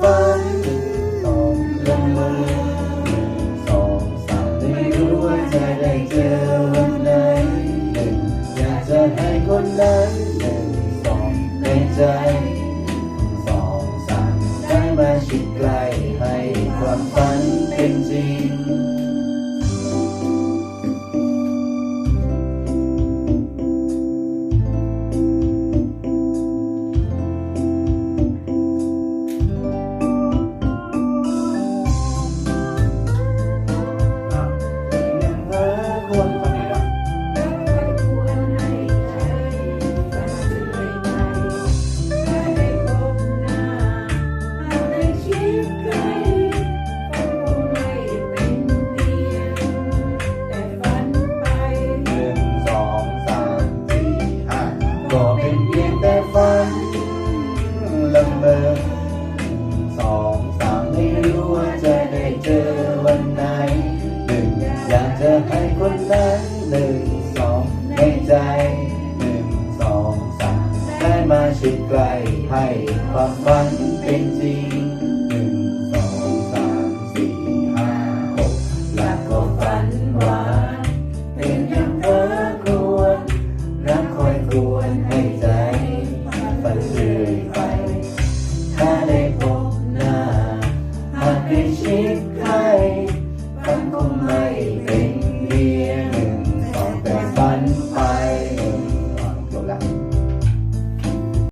ฝันสองละเมอหนึ่งสองสามไม่รู้ว่าจะได้เจอวันไหนหนึ่งอยากจะให้คนนั้นหนึ่งสองในใจสองสามได้มาชิดใกล้ให้ความฝันเป็นจริง หนึ่งสองในใจหนึ่งสองสามได้มาชิดใกล้ให้ความฝันเป็นจริง